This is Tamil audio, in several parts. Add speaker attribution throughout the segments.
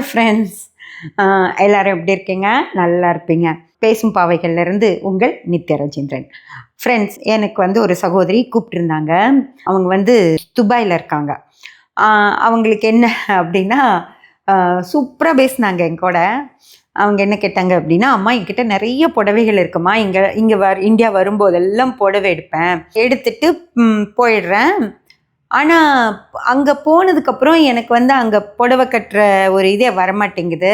Speaker 1: ஹாய் ஃப்ரெண்ட்ஸ் எல்லாரும் எப்படி இருக்கீங்க? நல்லா இருப்பீங்க. பேசும் பாவைகள்லேருந்து உங்கள் நித்ய ரஜேந்திரன். ஃப்ரெண்ட்ஸ் எனக்கு வந்து ஒரு சகோதரி கூப்பிட்டுருந்தாங்க. அவங்க வந்து துபாயில் இருக்காங்க. அவங்களுக்கு என்ன அப்படின்னா சூப்பராக பேசினாங்க என் கூட. அவங்க என்ன கேட்டாங்க அப்படின்னா அம்மா என்கிட்ட நிறைய புடவைகள் இருக்குமா? இங்கே இங்கே வர இந்தியா வரும்போதெல்லாம் புடவை எடுப்பேன். எடுத்துட்டு போயிடுறேன். ஆனால் அங்கே போனதுக்கப்புறம் எனக்கு வந்து அங்கே புடவை கட்டுற ஒரு இதே வரமாட்டேங்குது.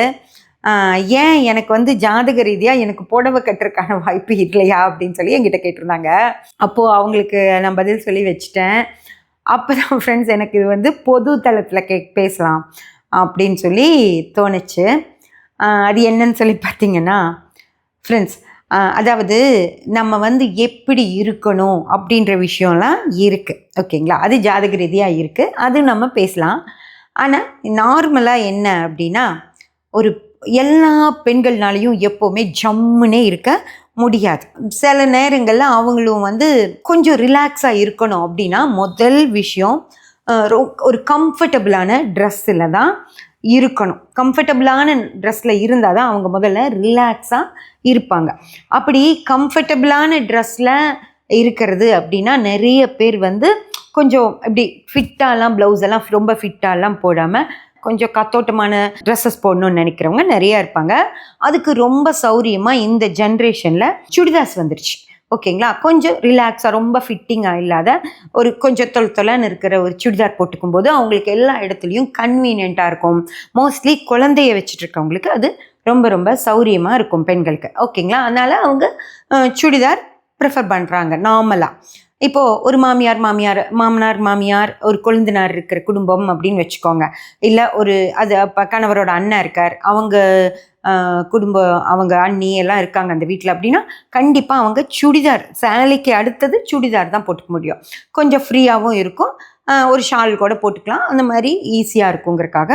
Speaker 1: ஏன் எனக்கு வந்து ஜாதக ரீதியாக எனக்கு புடவை கட்டுறதுக்கான வாய்ப்பு இல்லையா அப்படின்னு சொல்லி என்கிட்ட கேட்டிருந்தாங்க. அப்போது அவங்களுக்கு நான் பதில் சொல்லி வச்சுட்டேன். அப்போ தான் ஃப்ரெண்ட்ஸ் எனக்கு இது வந்து பொது தளத்தில் கே பேசலாம் அப்படின்னு சொல்லி தோணுச்சு. அது என்னன்னு சொல்லி பார்த்தீங்கன்னா ஃப்ரெண்ட்ஸ் அதாவது நம்ம வந்து எப்படி இருக்கணும் அப்படின்ற விஷயம்லாம் இருக்குது ஓகேங்களா? அது ஜாதக ரீதியாக இருக்குது அது நம்ம பேசலாம். ஆனால் நார்மலாக என்ன அப்படின்னா ஒரு எல்லா பெண்கள்னாலையும் எப்போவுமே ஜம்முன்னே இருக்க முடியாது. சில நேரங்களில் அவங்களும் வந்து கொஞ்சம் ரிலாக்ஸாக இருக்கணும் அப்படின்னா முதல் விஷயம் ரொ- ஒரு கம்ஃபர்டபுளான ட்ரெஸ்ஸில் தான் இருக்கணும். கம்ஃபர்டபுளான ட்ரெஸ்ஸில் இருந்தால் தான் அவங்க முதல்ல ரிலாக்ஸாக இருப்பாங்க. அப்படி கம்ஃபர்டபுளான ட்ரெஸ்ஸில் இருக்கிறது அப்படின்னா நிறைய பேர் வந்து கொஞ்சம் இப்படி ஃபிட்டாலாம் ப்ளவுஸ் எல்லாம் ரொம்ப ஃபிட்டாலாம் போடாமல் கொஞ்சம் கத்தோட்டமான ட்ரெஸ்ஸஸ் போடணும்னு நினைக்கிறவங்க நிறையா இருப்பாங்க. அதுக்கு ரொம்ப சௌரியமாக இந்த ஜென்ரேஷனில் சுடிதார்ஸ் வந்துருச்சு. ஓகேங்களா? கொஞ்சம் ரிலாக்ஸாக ரொம்ப ஃபிட்டிங்காக இல்லாத ஒரு கொஞ்சம் தொல் தொலைன்னு இருக்கிற ஒரு சுடிதார் போட்டுக்கும் போது அவங்களுக்கு எல்லா இடத்துலையும் கன்வீனியண்ட்டாக இருக்கும். மோஸ்ட்லி குழந்தைய வச்சுட்டு இருக்கவங்களுக்கு அது ரொம்ப ரொம்ப சௌரியமாக இருக்கும் பெண்களுக்கு. ஓகேங்களா? அதனால் அவங்க சுடிதார் ப்ரிஃபர் பண்ணுறாங்க நார்மலாக இப்போது ஒரு மாமியார் மாமியார் மாமனார் மாமியார் ஒரு கொழுந்தனார் இருக்கிற குடும்பம் அப்படின்னு வச்சுக்கோங்க. இல்லை ஒரு அது அப்போ கணவரோட அண்ணன் இருக்கார். அவங்க குடும்பம் அவங்க அண்ணி எல்லாம் இருக்காங்க அந்த வீட்டில் அப்படின்னா கண்டிப்பாக அவங்க சுடிதார் சேலைக்கு அடுத்தது சுடிதார் தான் போட்டுக்க முடியும். கொஞ்சம் ஃப்ரீயாகவும் இருக்கும். ஒரு ஷால் கூட போட்டுக்கலாம். அந்த மாதிரி ஈஸியாக இருக்குங்கிறக்காக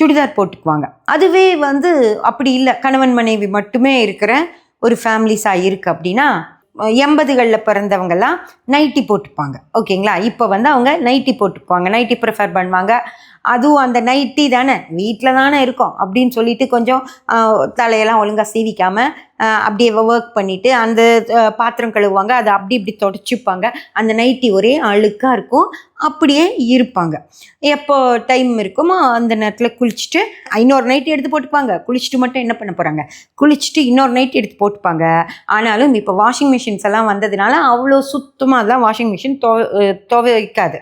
Speaker 1: சுடிதார் போட்டுக்குவாங்க. அதுவே வந்து அப்படி இல்லை. கணவன் மனைவி மட்டுமே இருக்கிற ஒரு ஃபேமிலிஸாக இருக்குது அப்படின்னா எண்பதுகளில் பிறந்தவங்கெல்லாம் நைட்டி போட்டுப்பாங்க. ஓகேங்களா? இப்போ வந்து அவங்க நைட்டி போட்டுப்பாங்க. நைட்டி ப்ரிஃபர் பண்ணுவாங்க. அதுவும் அந்த நைட்டி தானே? வீட்டில் தானே இருக்கும். அப்படின்னு சொல்லிட்டு கொஞ்சம் தலையெல்லாம் ஒழுங்காக சீவிக்காமல் அப்படியே ஒர்க் பண்ணிவிட்டு அந்த பாத்திரம் கழுவுவாங்க. அதை அப்படி இப்படி தொடச்சிப்பாங்க. அந்த நைட்டி ஒரே அழுக்காக இருக்கும். அப்படியே இருப்பாங்க. எப்போ டைம் இருக்குமோ அந்த நேரத்தில் குளிச்சுட்டு இன்னொரு நைட் எடுத்து போட்டுப்பாங்க. குளிச்சுட்டு மட்டும் என்ன பண்ண போகிறாங்க குளிச்சுட்டு இன்னொரு நைட் எடுத்து போட்டுப்பாங்க. ஆனாலும் இப்போ வாஷிங் மிஷின்ஸ் எல்லாம் வந்ததுனால அவ்வளோ சுத்தமாக அதெல்லாம் வாஷிங் மிஷின் துவ துவைக்காது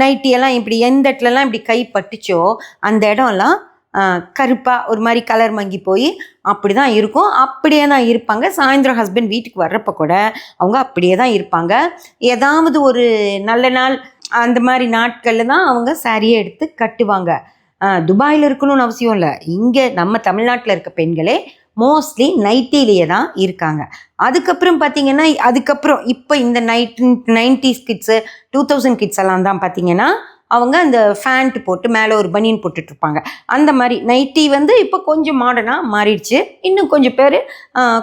Speaker 1: நைட்டி எல்லாம் இப்படி எந்த இடத்துலலாம் இப்படி கை பட்டுச்சோ அந்த இடம்லாம் கருப்பாக ஒரு மாதிரி கலர் மங்கி போய் அப்படி தான் இருக்கும். அப்படியே தான் இருப்பாங்க. சாயந்தரம் ஹஸ்பண்ட் வீட்டுக்கு வர்றப்ப கூட அவங்க அப்படியே தான் இருப்பாங்க. ஏதாவது ஒரு நல்ல நாள் அந்த மாதிரி நாட்களில் தான் அவங்க சாரியை எடுத்து கட்டுவாங்க. துபாயில் இருக்கணும்னு அவசியம் இல்லை. இங்கே நம்ம தமிழ்நாட்டில் இருக்க பெண்களே மோஸ்ட்லி நைட்டிலேயே தான் இருக்காங்க. அதுக்கப்புறம் பார்த்தீங்கன்னா அதுக்கப்புறம் இப்போ இந்த night nineties kids two thousand kids எல்லாம் தான் பார்த்தீங்கன்னா அவங்க அந்த ஃபேண்ட் போட்டு மேலே ஒரு பனியன் போட்டுட்டு இருப்பாங்க. அந்த மாதிரி நைட்டி வந்து இப்போ கொஞ்சம் மாடர்னாக மாறிடுச்சு. இன்னும் கொஞ்சம் பேர்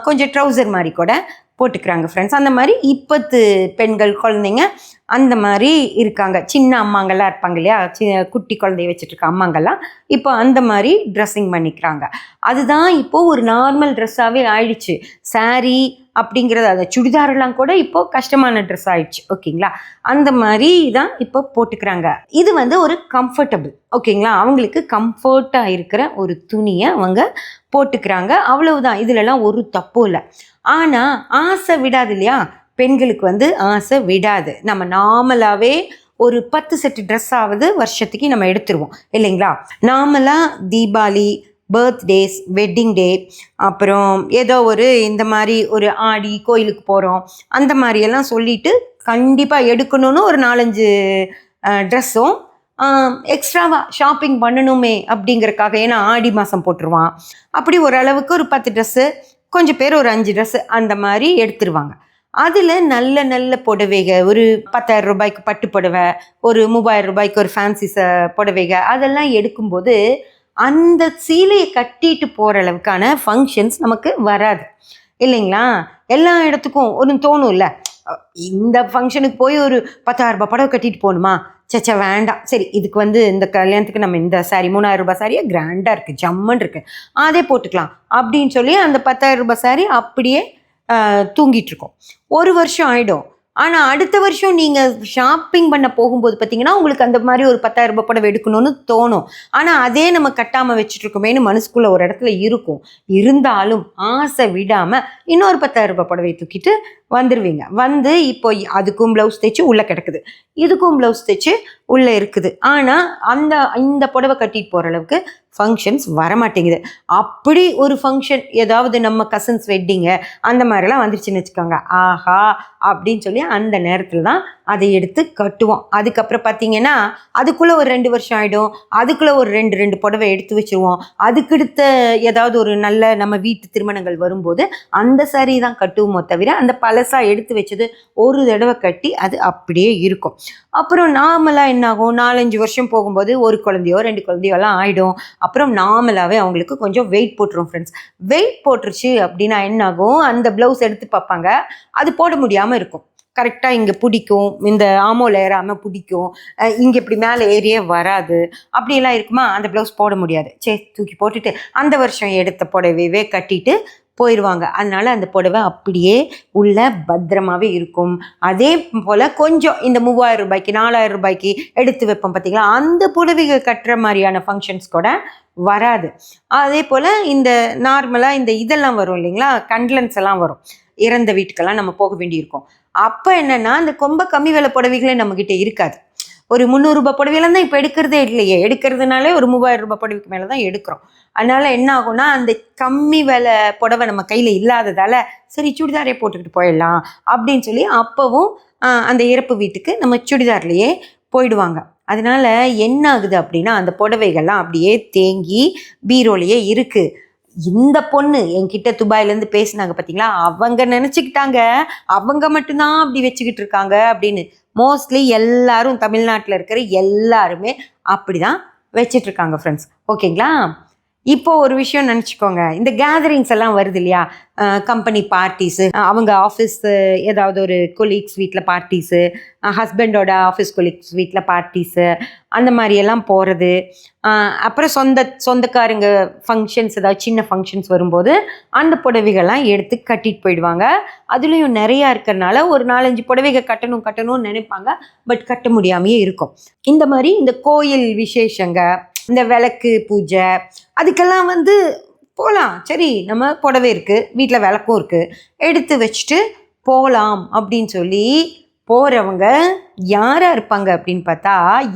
Speaker 1: கொஞ்சம் ட்ரௌசர் மாதிரி கூட போட்டுக்கிறாங்க ஃப்ரெண்ட்ஸ் அந்த மாதிரி இப்பத்து பெண்கள் குழந்தைங்க அந்த மாதிரி இருக்காங்க. சின்ன அம்மாங்கள்லாம் இருப்பாங்க இல்லையா? சி குட்டி குழந்தைய வச்சுட்டு இருக்க அம்மாங்கெல்லாம் இப்போ அந்த மாதிரி ட்ரெஸ்ஸிங் பண்ணிக்கிறாங்க. அதுதான் இப்போது ஒரு நார்மல் ட்ரெஸ்ஸாகவே ஆயிடுச்சு. சாரீ அப்படிங்கிறது அந்த சுடிதாரெல்லாம் கூட இப்போ கஷ்டமான ட்ரெஸ் ஆயிடுச்சு. ஓகேங்களா? அந்த மாதிரி தான் இப்போ போட்டுக்கிறாங்க. இது வந்து ஒரு கம்ஃபர்டபுள் ஓகேங்களா? அவங்களுக்கு கம்ஃபர்ட்டாக இருக்கிற ஒரு துணியை அவங்க போட்டுக்கிறாங்க. அவ்வளவுதான். இதுலலாம் ஒரு தப்பும் இல்லை. ஆனால் ஆசை விடாது இல்லையா? பெண்களுக்கு வந்து ஆசை விடாது. நம்ம நார்மலாகவே ஒரு பத்து செட்டு ட்ரெஸ் ஆகுது வருஷத்துக்கு நம்ம எடுத்துருவோம். இல்லைங்களா? நார்மலாக தீபாவளி பர்த்டேஸ் வெட்டிங் டே அப்புறம் ஏதோ ஒரு இந்த மாதிரி ஒரு ஆடி கோயிலுக்கு போகிறோம் அந்த மாதிரியெல்லாம் சொல்லிட்டு கண்டிப்பாக எடுக்கணும்னு ஒரு நாலஞ்சு ட்ரெஸ்ஸும் எக்ஸ்ட்ராவாக ஷாப்பிங் பண்ணணுமே அப்படிங்கறக்காக. ஏன்னா ஆடி மாதம் போட்டுருவான். அப்படி ஓரளவுக்கு ஒரு பத்து ட்ரெஸ்ஸு கொஞ்சம் பேர் ஒரு அஞ்சு ட்ரெஸ்ஸு அந்த மாதிரி எடுத்துருவாங்க. அதில் நல்ல நல்ல புடவைக ஒரு பத்தாயிரம் ரூபாய்க்கு பட்டு புடவை ஒரு மூவாயிரம் ரூபாய்க்கு ஒரு ஃபேன்சி ச புடவைக அதெல்லாம் எடுக்கும்போது அந்த சீலையை கட்டிட்டு போகிற அளவுக்கான ஃபங்க்ஷன்ஸ் நமக்கு வராது. இல்லைங்களா? எல்லா இடத்துக்கும் ஒன்று தோணும்ல. இந்த ஃபங்க்ஷனுக்கு போய் ஒரு பத்தாயிரம் ரூபாய் புடவை கட்டிட்டு போகணுமா? சச்சா வேண்டாம். சரி இதுக்கு வந்து இந்த கல்யாணத்துக்கு நம்ம இந்த சாரி மூணாயிரம் ரூபாய் சாரியே கிராண்டாக இருக்குது ஜம்மன் இருக்குது அதே போட்டுக்கலாம். அப்படின்னு சொல்லி அந்த பத்தாயிரம் ரூபாய் சாரி அப்படியே தூங்கிட்டுருக்கோம். ஒரு வருஷம் ஆகிடும் ஆனால் அடுத்த வருஷம் நீங்கள் ஷாப்பிங் பண்ண போகும்போது பார்த்தீங்கன்னா உங்களுக்கு அந்த மாதிரி ஒரு பத்தாயிரம் ரூபாய் படம் எடுக்கணும்னு தோணும். ஆனால் அதே நம்ம கட்டாமல் வச்சுட்ருக்கோமேனு மனசுக்குள்ளே ஒரு இடத்துல இருக்கும். இருந்தாலும் ஆசை விடாமல் இன்னொரு பத்தாயிரம் ரூபாய் புடவை தூக்கிட்டு வந்துடுவீங்க வந்து இப்போ அதுக்கும் ப்ளவுஸ் தைச்சு உள்ளே கிடக்குது. இதுக்கும் ப்ளவுஸ் தைச்சு உள்ளே இருக்குது. ஆனால் அந்த இந்த புடவை கட்டிட்டு போகிற அளவுக்கு ஃபங்க்ஷன்ஸ் வரமாட்டேங்குது. அப்படி ஒரு ஃபங்க்ஷன் ஏதாவது நம்ம கசின்ஸ் வெட்டிங்கு அந்த மாதிரிலாம் வந்துருச்சுன்னு வச்சுக்கோங்க. ஆஹா அப்படின்னு சொல்லி அந்த நேரத்தில் தான் அதை எடுத்து கட்டுவோம். அதுக்கப்புறம் பார்த்தீங்கன்னா அதுக்குள்ளே ஒரு ரெண்டு வருஷம் ஆகிடும் அதுக்குள்ளே ஒரு ரெண்டு ரெண்டு புடவை எடுத்து வச்சுருவோம். அதுக்கடுத்த ஏதாவது ஒரு நல்ல நம்ம வீட்டு திருமணங்கள் வரும்போது அந்த saree தான் கட்டுவோமோ தவிர அந்த பல பழசாக எடுத்து வச்சது ஒரு தடவை கட்டி அது அப்படியே இருக்கும். அப்புறம் நார்மலாக என்னாகும்? நாலஞ்சு வருஷம் போகும்போது ஒரு குழந்தையோ ரெண்டு குழந்தையோ எல்லாம் ஆகிடும் அப்புறம் நார்மலாகவே அவங்களுக்கு கொஞ்சம் வெயிட் போட்டுரும் ஃப்ரெண்ட்ஸ் வெயிட் போட்டுருச்சு அப்படின்னா என்னாகும்? அந்த ப்ளவுஸ் எடுத்து பார்ப்பாங்க. அது போட முடியாமல் இருக்கும். கரெக்டாக இங்கே பிடிக்கும். இந்த ஆமோல ஏறாமல் பிடிக்கும். இங்கே இப்படி மேலே ஏறியே வராது. அப்படியெல்லாம் இருக்குமா? அந்த ப்ளவுஸ் போட முடியாது. சரி தூக்கி போட்டுட்டு அந்த வருஷம் எடுத்த புடவையவே கட்டிட்டு போயிடுவாங்க அதனால் அந்த புடவை அப்படியே உள்ள பத்திரமாகவே இருக்கும். அதே போல் கொஞ்சம் இந்த மூவாயிரம் ரூபாய்க்கு நாலாயிரம் ரூபாய்க்கு எடுத்து வைப்போம் பார்த்தீங்களா அந்த புடவைகள் கட்டுற மாதிரியான ஃபங்க்ஷன்ஸ் கூட வராது. அதே போல் இந்த நார்மலாக இந்த இதெல்லாம் வரும் இல்லைங்களா? கண்ட்லன்ஸ் எல்லாம் வரும். இறந்த வீட்டுக்கெல்லாம் நம்ம போக வேண்டியிருக்கும். அப்போ என்னென்னா அந்த கொம்ப கம்மி விலை புடவைகளே நம்மக்கிட்ட இருக்காது. ஒரு முந்நூறுரூபா புடவையெல்லாம் தான் இப்போ எடுக்கிறதே இல்லையே. எடுக்கிறதுனாலே ஒரு மூவாயிரம் ரூபாய் புடவைக்கு மேலே தான் எடுக்கிறோம். அதனால என்ன ஆகும்னா அந்த கம்மி விலை புடவை நம்ம கையில் இல்லாததால சரி சுடிதாரே போட்டுக்கிட்டு போயிடலாம் அப்படின்னு சொல்லி அப்போவும் அந்த இறப்பு வீட்டுக்கு நம்ம சுடிதார்லேயே போயிடுவாங்க. அதனால என்ன ஆகுது அப்படின்னா அந்த புடவைகள்லாம் அப்படியே தேங்கி பீரோலையே இருக்குது இந்த பொண்ணு என்கிட்ட துபாயிலேருந்து பேசினாங்க பார்த்தீங்களா அவங்க நினச்சிக்கிட்டாங்க. அவங்க மட்டும்தான் அப்படி வச்சுக்கிட்டு இருக்காங்க அப்படின்னு. மோஸ்ட்லி எல்லாரும் தமிழ்நாட்டில் இருக்கிற எல்லாருமே அப்படி தான் வச்சிட்ருக்காங்க ஃப்ரெண்ட்ஸ் ஓகேங்களா இப்போ ஒரு விஷயம் நினச்சிக்கோங்க. இந்த கேதரிங்ஸ் எல்லாம் வருது இல்லையா? கம்பெனி பார்ட்டிஸு அவங்க ஆஃபீஸ் ஏதாவது ஒரு கொலீக்ஸ் வீட்டில் பார்ட்டிஸு ஹஸ்பண்டோட ஆஃபீஸ் கொலீக்ஸ் வீட்டில் பார்ட்டிஸு அந்த மாதிரியெல்லாம் போகிறது அப்புறம் சொந்த சொந்தக்காரங்க ஃபங்க்ஷன்ஸ் ஏதாவது சின்ன ஃபங்க்ஷன்ஸ் வரும்போது அந்த புடவைகள்லாம் எடுத்து கட்டிட்டு போயிடுவாங்க. அதுலேயும் நிறையா இருக்கிறனால ஒரு நாலஞ்சு புடவைகள் கட்டணும் கட்டணும்னு நினைப்பாங்க. பட் கட்ட முடியாமையே இருக்கும். இந்த மாதிரி இந்த கோயில் விசேஷங்க இந்த விளக்கு பூஜை அதுக்கெல்லாம் வந்து போகலாம் சரி நம்ம புடவை இருக்குது வீட்டில் விளக்கும் இருக்குது எடுத்து வச்சுட்டு போகலாம் அப்படின்னு சொல்லி போகிறவங்க யாராக இருப்பாங்க அப்படின்னு பார்த்தா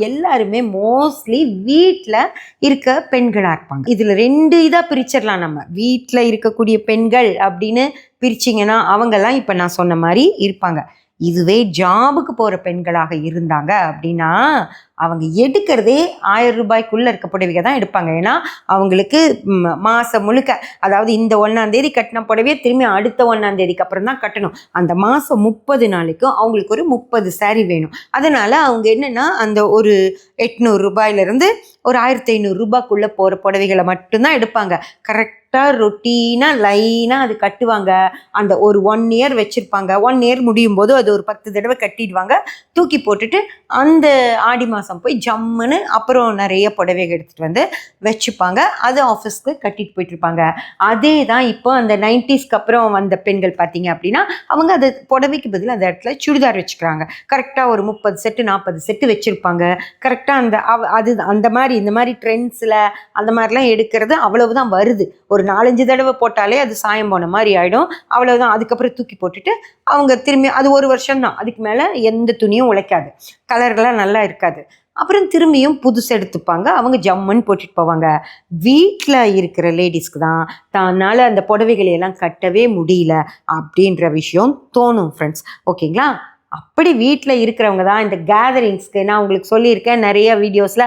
Speaker 1: எல்லாருமே மோஸ்ட்லி வீட்டில் இருக்க பெண்களாக இருப்பாங்க. இதில் ரெண்டு இதாக பிரிச்சிடலாம் நம்ம. வீட்டில் இருக்கக்கூடிய பெண்கள் அப்படின்னு பிரிச்சிங்கன்னா அவங்கெல்லாம் இப்போ நான் சொன்ன மாதிரி இருப்பாங்க. இதுவே ஜாபுக்கு போகிற பெண்களாக இருந்தாங்க அப்படின்னா அவங்க எடுக்கிறதே ஆயிரம் ரூபாய்க்குள்ளே இருக்க புடவைக தான் எடுப்பாங்க. ஏன்னா அவங்களுக்கு மாதம் முழுக்க அதாவது இந்த ஒன்றாந்தேதி கட்டின புடவையே திரும்பி அடுத்த ஒன்றாந்தேதிக்கு அப்புறம் தான் கட்டணும். அந்த மாதம் முப்பது நாளைக்கும் அவங்களுக்கு ஒரு முப்பது saree வேணும். அதனால் அவங்க என்னென்னா அந்த ஒரு எட்நூறு ரூபாயிலிருந்து ஒரு ஆயிரத்தி ஐநூறு ரூபாய்க்குள்ளே போகிற புடவைகளை மட்டும்தான் எடுப்பாங்க. கரெக்டாக ரொட்டீனாக லைனாக அது கட்டுவாங்க. அந்த ஒரு ஒன் இயர் வச்சுருப்பாங்க. ஒன் இயர் முடியும் போது அது ஒரு பத்து தடவை கட்டிடுவாங்க. தூக்கி போட்டுட்டு அந்த ஆடி மாதம் போய் ஜம்முன்னு அப்புறம் நிறைய புடவைகள் எடுத்துகிட்டு வந்து வச்சுப்பாங்க. அது ஆஃபீஸ்க்கு கட்டிட்டு போயிட்டுருப்பாங்க. அதே தான் இப்போ அந்த நைன்டிஸ்க்கு அப்புறம் வந்த பெண்கள் பார்த்தீங்க அப்படின்னா அவங்க அது புடவைக்கு பதில் அந்த இடத்துல சுடிதார் வச்சுக்கிறாங்க. கரெக்டாக ஒரு முப்பது செட்டு நாற்பது செட்டு வச்சுருப்பாங்க. கரெக்டாக அந்த அவ- அது அந்த மாதிரி இந்த மாதிரி ட்ரெண்ட்ஸில் அந்த மாதிரிலாம் எடுக்கிறது அவ்வளவுதான் வருது. ஒரு நாலஞ்சு தடவை போட்டாலே அது சாயம் போன மாதிரி ஆகிடும் அவ்வளவுதான். அதுக்கப்புறம் தூக்கி போட்டுட்டு அவங்க திரும்பி அது ஒரு வருஷம் தான் அதுக்கு மேலே எந்த துணியும் உழைக்காது. கலர்லாம் நல்லா இருக்காது. அப்புறம் திரும்பியும் புதுசு எடுத்துப்பாங்க. அவங்க ஜம்முன்னு போட்டுட்டு போவாங்க. வீட்டில் இருக்கிற லேடிஸ்க்கு தான் தன்னால் அந்த புடவைகளை எல்லாம் கட்டவே முடியல அப்படின்ற விஷயம் தோணும் ஃப்ரெண்ட்ஸ் ஓகேங்களா அப்படி வீட்டில் இருக்கிறவங்க தான் இந்த கேதரிங்ஸ்க்கு நான் உங்களுக்கு சொல்லியிருக்கேன் நிறைய வீடியோஸில்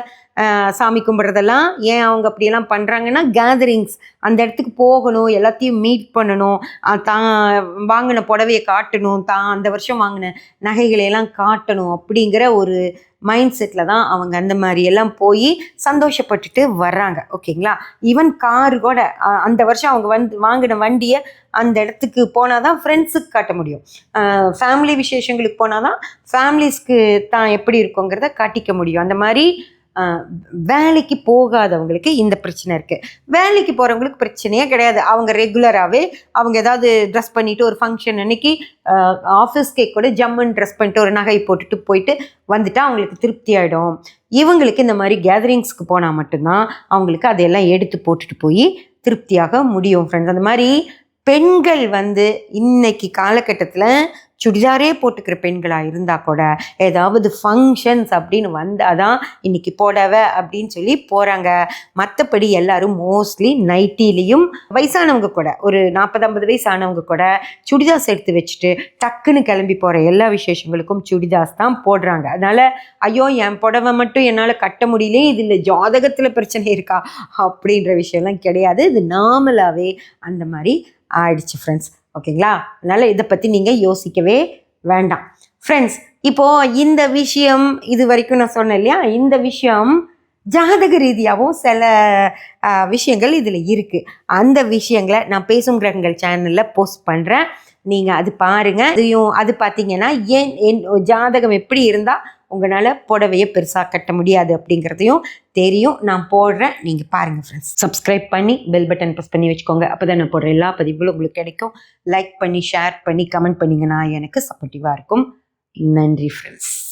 Speaker 1: சாமி கும்பிட்றதெல்லாம் ஏன் அவங்க அப்படியெல்லாம் பண்ணுறாங்கன்னா கேதரிங்ஸ் அந்த இடத்துக்கு போகணும் எல்லாத்தையும் மீட் பண்ணணும். தான் வாங்கின புடவையை காட்டணும். தான் அந்த வருஷம் வாங்கின நகைகளை எல்லாம் காட்டணும் அப்படிங்கிற ஒரு மைண்ட் செட்டில் தான் அவங்க அந்த மாதிரி எல்லாம் போய் சந்தோஷப்பட்டுட்டு வர்றாங்க. ஓகேங்களா? ஈவன் காரு கூட அந்த வருஷம் அவங்க வந்து வாங்கின வண்டியை அந்த இடத்துக்கு போனால் தான் ஃப்ரெண்ட்ஸுக்கு காட்ட முடியும். ஃபேமிலி விசேஷங்களுக்கு போனால் தான் ஃபேமிலிஸ்க்கு தான் எப்படி இருக்குங்கிறத காட்டிக்க முடியும். அந்த மாதிரி வேலைக்கு போகாதவங்களுக்கு இந்த பிரச்சனை இருக்குது வேலைக்கு போகிறவங்களுக்கு பிரச்சனையே கிடையாது. அவங்க ரெகுலராகவே அவங்க ஏதாவது ட்ரெஸ் பண்ணிவிட்டு ஒரு ஃபங்க்ஷன் அன்னைக்கு ஆஃபீஸ்க்கே கூட ஜம்முன்னு ட்ரெஸ் பண்ணிட்டு ஒரு நகை போட்டுட்டு போயிட்டு வந்துட்டா அவங்களுக்கு திருப்தி ஆகிடும் இவங்களுக்கு இந்த மாதிரி கேதரிங்ஸ்க்கு போனால் மட்டும்தான் அவங்களுக்கு அதையெல்லாம் எடுத்து போட்டுட்டு போய் திருப்தியாக முடியும் ஃப்ரெண்ட்ஸ் அந்த மாதிரி பெண்கள் வந்து இன்னைக்கு காலகட்டத்தில் சுடிதாரே போட்டுக்கிற பெண்களாக இருந்தால் கூட ஏதாவது ஃபங்க்ஷன்ஸ் அப்படின்னு வந்தால் தான் இன்னைக்கு புடவை அப்படின்னு சொல்லி போகிறாங்க மற்றபடி எல்லாரும் மோஸ்ட்லி நைட்டிலையும் வயசானவங்க கூட ஒரு நாற்பது ஐம்பது வயசானவங்க கூட சுடிதாஸ் எடுத்து வச்சுட்டு டக்குன்னு கிளம்பி போகிற எல்லா விசேஷங்களுக்கும் சுடிதாஸ் தான் போடுறாங்க. அதனால் ஐயோ என் புடவை மட்டும் என்னால் கட்ட முடியல இல்லை ஜாதகத்தில் பிரச்சனை இருக்கா? அப்படின்ற விஷயம்லாம் கிடையாது. இது நார்மலாகவே அந்த மாதிரி ஆயிடுச்சு ஃப்ரெண்ட்ஸ் ஓகேங்களா அதனால் இதை பற்றி நீங்கள் யோசிக்கவே வேண்டாம். ஃப்ரெண்ட்ஸ் இப்போது இந்த விஷயம் இது வரைக்கும் நான் சொன்னேன் இல்லையா? இந்த விஷயம் ஜாதக ரீதியாகவும் சில விஷயங்கள் இதில் இருக்குது அந்த விஷயங்களை நான் பேசும் கிரகங்கள் சேனலில் போஸ்ட் பண்ணுறேன் நீங்கள் அது பாருங்கள் அதையும் அது பார்த்தீங்கன்னா ஏன் என் ஜாதகம் எப்படி இருந்தால் உங்களால் புடவையை பெருசாக கட்ட முடியாது அப்படிங்கிறதையும் தெரியும். நான் போடுறேன். நீங்கள் பாருங்கள் ஃப்ரெண்ட்ஸ் சப்ஸ்கிரைப் பண்ணி பெல் பட்டன் ப்ரெஸ் பண்ணி வச்சுக்கோங்க. அப்போ தான் நான் போடுற எல்லா பதிவுகளும் உங்களுக்கு கிடைக்கும். லைக் பண்ணி ஷேர் பண்ணி கமெண்ட் பண்ணிங்கன்னா எனக்கு சப்போர்ட்டிவாக இருக்கும். நன்றி ஃப்ரெண்ட்ஸ்